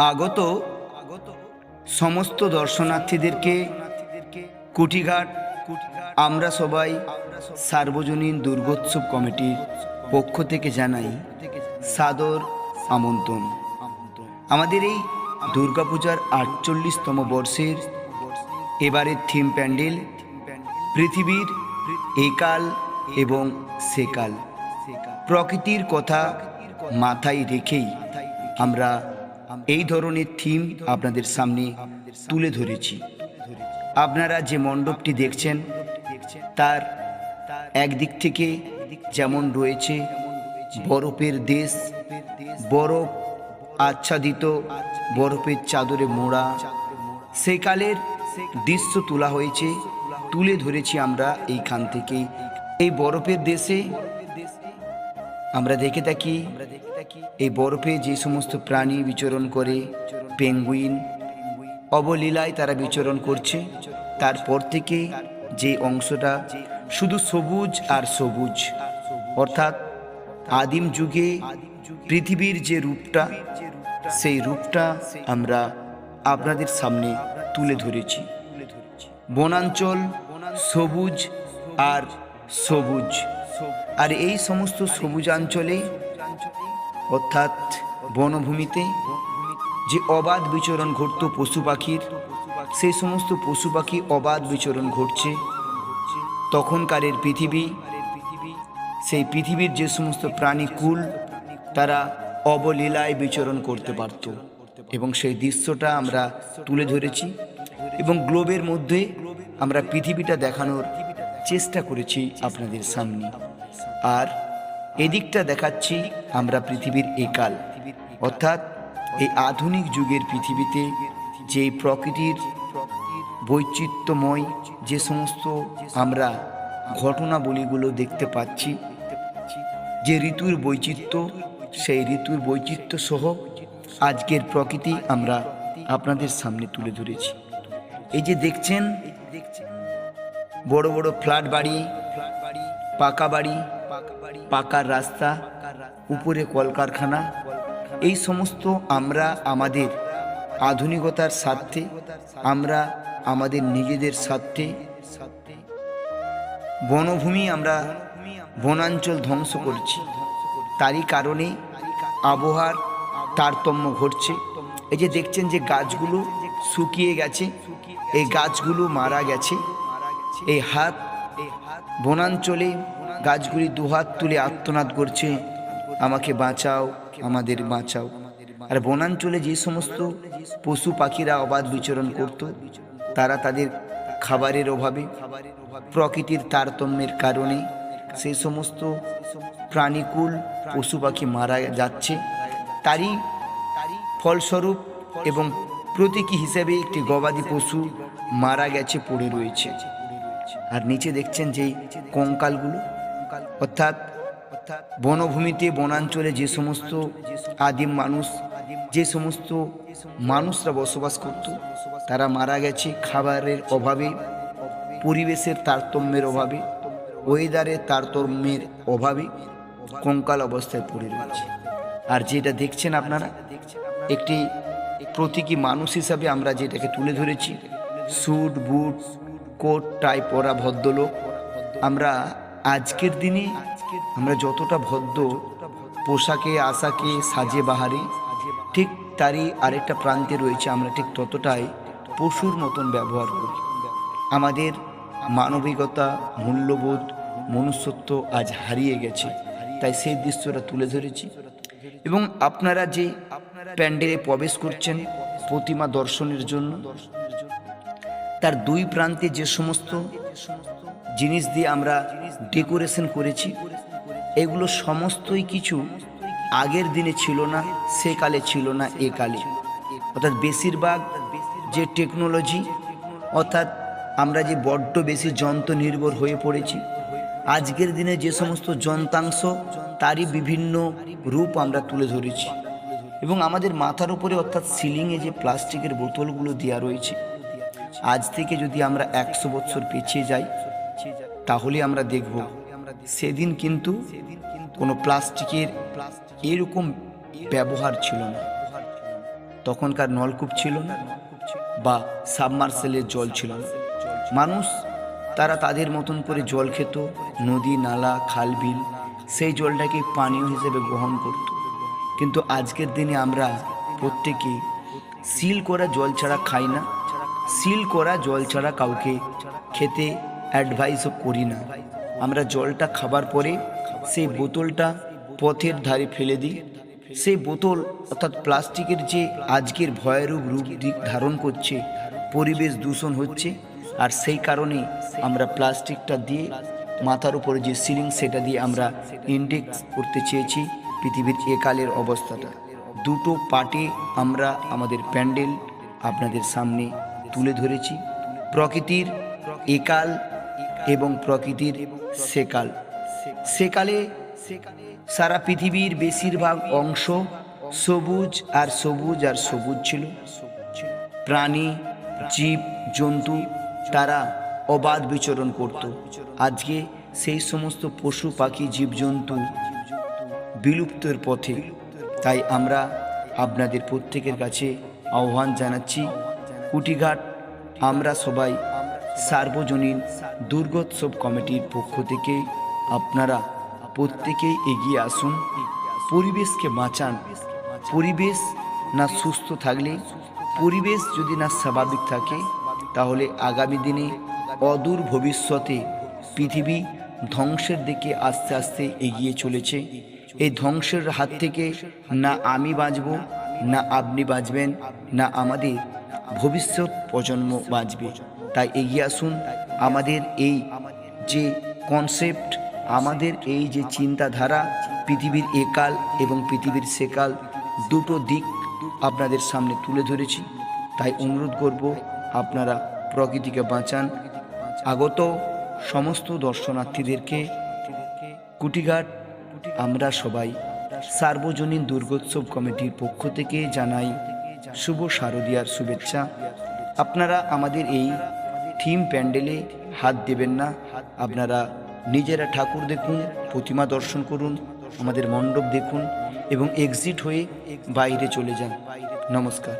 আগত সমস্ত দর্শনার্থীদেরকে কুটিঘাট, আমরা সবাই সার্বজনীন দুর্গোৎসব কমিটির পক্ষ থেকে জানাই সাদর আমন্ত্রণ। আমাদের এই দুর্গাপূজার আটচল্লিশতম বর্ষের এবারের থিম প্যান্ডেল পৃথিবীর একাল এবং সেকাল। প্রকৃতির কথা মাথায় রেখেই আমরা এই ধরনের থিম আপনাদের সামনে তুলে ধরেছি। আপনারা যে মণ্ডপটি দেখছেন, তার একদিক থেকে যেমন রয়েছে বরফের দেশ, বরফ আচ্ছাদিত বরফের চাদরে মোড়া। সেই কালের দৃশ্য তোলা হয়েছে, তুলে ধরেছি আমরা এইখান থেকে। এই বরফের দেশে আমরা দেখে থাকি এই বরফে যে সমস্ত প্রাণী বিচরণ করে, পেঙ্গুইন, অবলীলায় তারা বিচরণ করছে, তারপর থেকে যে অংশটা শুধু সবুজ আর সবুজ। অর্থাৎ আদিম যুগে পৃথিবীর যে রূপটা, সেই রূপটা আমরা আপনাদের সামনে তুলে ধরেছি। বনাঞ্চল সবুজ আর সবুজ। আর এই সমস্ত সবুজাঞ্চলে অর্থাৎ বনভূমিতে যে অবাধ বিচরণ ঘটত পশু পাখির, সেই সমস্ত পশু পাখি অবাধ বিচরণ ঘটছে। তখনকারের পৃথিবী, সেই পৃথিবীর যে সমস্ত প্রাণীকুল তারা অবলীলায় বিচরণ করতে পারত। এবং সেই দৃশ্যটা আমরা তুলে ধরেছি এবং গ্লোবের মধ্যে আমরা পৃথিবীটা দেখানোর চেষ্টা করেছি আপনাদের সামনে। আর এদিকটা দেখাচ্ছি আমরা পৃথিবীর একাল। অর্থাৎ এই আধুনিক যুগের পৃথিবীতে যে প্রকৃতির বৈচিত্র্যময় যে সমস্ত আমরা ঘটনাবলীগুলো দেখতে পাচ্ছি, যে ঋতুর বৈচিত্র্য, সেই ঋতুর বৈচিত্র্য সহ আজকের প্রকৃতি আমরা আপনাদের সামনে তুলে ধরেছি। এই যে দেখছেন, বড় বড় ফ্ল্যাট বাড়ি, পাকা বাড়ি পাকার রাস্তা, উপরে কলকারখানা, এই সমস্ত আমরা আমাদের আধুনিকতার স্বার্থে, আমরা আমাদের নিজেদের স্বার্থে, বনভূমি আমরা বনাঞ্চল ধ্বংস করছি। তারই কারণে আবহাওয়ার তারতম্য ঘটছে। এই যে দেখছেন যে গাছগুলো শুকিয়ে গেছে, এই গাছগুলো মারা গেছে। এই হাত বনাঞ্চলে গাছগুলি দুহাত তুলে আত্মনাদ করছে, আমাকে বাঁচাও, আমাদের বাঁচাও। আর বনাঞ্চলে যে সমস্ত পশু পাখিরা অবাধ বিচরণ করত, তারা তাদের খাবারের অভাবে, প্রকৃতির তারতম্যের কারণে সেই সমস্ত প্রাণীকুল পশু পাখি মারা যাচ্ছে। তারই ফলস্বরূপ এবং প্রতীকী হিসেবে একটি গবাদি পশু মারা গেছে, পড়ে রয়েছে। আর নিচে দেখছেন যে কঙ্কালগুলো অর্থাৎ বনভূমিতে বনাঞ্চলে যে সমস্ত আদিম মানুষ, যে সমস্ত মানুষরা বসবাস করত, তারা মারা গেছে খাবারের অভাবে, পরিবেশের তারতম্যের অভাবে ওয়েদারের তারতম্যের অভাবে কঙ্কাল অবস্থায় পড়ে রয়েছে। আর যেটা দেখছেন আপনারা, একটি প্রতীকী মানুষ হিসাবে আমরা যেটাকে তুলে ধরেছি স্যুট বুট কোট টাই পরা ভদ্রলোক, আমরা আজকের দিনে আমরা যতটা ভদ্র, পোশাকে, আশাকে সাজে বাহারে, ঠিক তারই আরেকটা প্রান্তে রয়েছে আমরা ঠিক ততটাই পশুর মতন ব্যবহার করি। আমাদের মানবিকতা, মূল্যবোধ, মনুষ্যত্ব আজ হারিয়ে গেছে, তাই সেই দৃশ্যটা তুলে ধরেছি। এবং আপনারা যে প্যান্ডেলে প্রবেশ করছেন প্রতিমা দর্শনের জন্য, তার দুই প্রান্তে যে সমস্ত জিনিস দিয়ে আমরা ডেকোরেশন করেছি। এগুলো সমস্তই কিছু আগের দিনে ছিল না, সে কালে ছিল না, এ কালে। অর্থাৎ বেশিরভাগ যে টেকনোলজি, অর্থাৎ আমরা যে বড্ড বেশি যন্ত্র নির্ভর হয়ে পড়েছি, আজকের দিনে যে সমস্ত যন্ত্রাংশ, তারই বিভিন্ন রূপ আমরা তুলে ধরেছি। এবং আমাদের মাথার উপরে অর্থাৎ সিলিংয়ে যে প্লাস্টিকের বোতলগুলো দেওয়া রয়েছে, আজ থেকে যদি আমরা একশো বছর পিছিয়ে যাই তাহলে আমরা দেখব, সেদিন কিন্তু কোনো প্লাস্টিকের এরকম ব্যবহার ছিল না। তখনকার নলকূপ ছিল না বা সাবমার্সেলের জল ছিল না। মানুষ, তারা তাদের মতন করে জল খেত, নদী, নালা, খাল, বিল, সেই জলটাকে পানীয় হিসেবে গ্রহণ করত। কিন্তু আজকের দিনে আমরা প্রত্যেকে সিল করা জল ছাড়া খাই না, সিল করা জল ছাড়া কাউকে খেতে অ্যাডভাইসও করি না। আমরা জলটা খাবার পরে সেই বোতলটা পথের ধারে ফেলে দিই। সেই বোতল অর্থাৎ প্লাস্টিকের যে আজকের ভয়ারূপ রূপ দিক ধারণ করছে, পরিবেশ দূষণ হচ্ছে, আর সেই কারণে আমরা প্লাস্টিকটা দিয়ে মাথার উপরে যে সিলিং সেটা দিয়ে আমরা ইন্ডেক্স করতে চেয়েছি পৃথিবীর একালের অবস্থাটা। দুটো পার্টে আমরা আমাদের প্যান্ডেল আপনাদের সামনে তুলে ধরেছি। প্রকৃতির একাল এবং প্রকৃতির সেকাল। সেকালে সারা পৃথিবীর বেশিরভাগ অংশ সবুজ আর সবুজ আর সবুজ ছিল। প্রাণী, জীব, জন্তু তারা অবাধ বিচরণ করত। আজকে সেই সমস্ত পশু, পাখি, জীবজন্তু বিলুপ্তের পথে। তাই আমরা আপনাদের প্রত্যেকের কাছে আহ্বান জানাচ্ছি, কুটিঘাট, আমরা সবাই সার্বজনীন দুর্গোৎসব কমিটির পক্ষ থেকে আপনারা প্রত্যেকেই এগিয়ে আসুন। পরিবেশকে বাঁচান। পরিবেশ না সুস্থ থাকলে, পরিবেশ যদি না স্বাভাবিক থাকে, তাহলে আগামী দিনে অদূর ভবিষ্যতে পৃথিবী ধ্বংসের দিকে আস্তে আস্তে এগিয়ে চলেছে। এই ধ্বংসের হাত থেকে না আমি বাঁচব, না আপনি বাঁচবেন, না আমাদের ভবিষ্যৎ প্রজন্ম বাঁচবে। তাই এগিয়ে আসুন। আমাদের এই যে কনসেপ্ট আমাদের এই যে চিন্তাধারা, পৃথিবীর একাল এবং পৃথিবীর সেকাল, দুটো দিক আপনাদের সামনে তুলে ধরেছি। তাই অনুরোধ করব আপনারা প্রকৃতিকে বাঁচান। আগত সমস্ত দর্শনার্থীদেরকে কুটিঘাট, আমরা সবাই সার্বজনীন দুর্গোৎসব কমিটির পক্ষ থেকে জানাই শুভ শারদীয়ার শুভেচ্ছা। আপনারা আমাদের এই থিম প্যান্ডেলে হাত দেবেন না। আপনারা নিজেরা ঠাকুর দেখুন, প্রতিমা দর্শন করুন, আমাদের মণ্ডপ দেখুন এবং এক্সিট হয়ে বাইরে চলে যান। নমস্কার।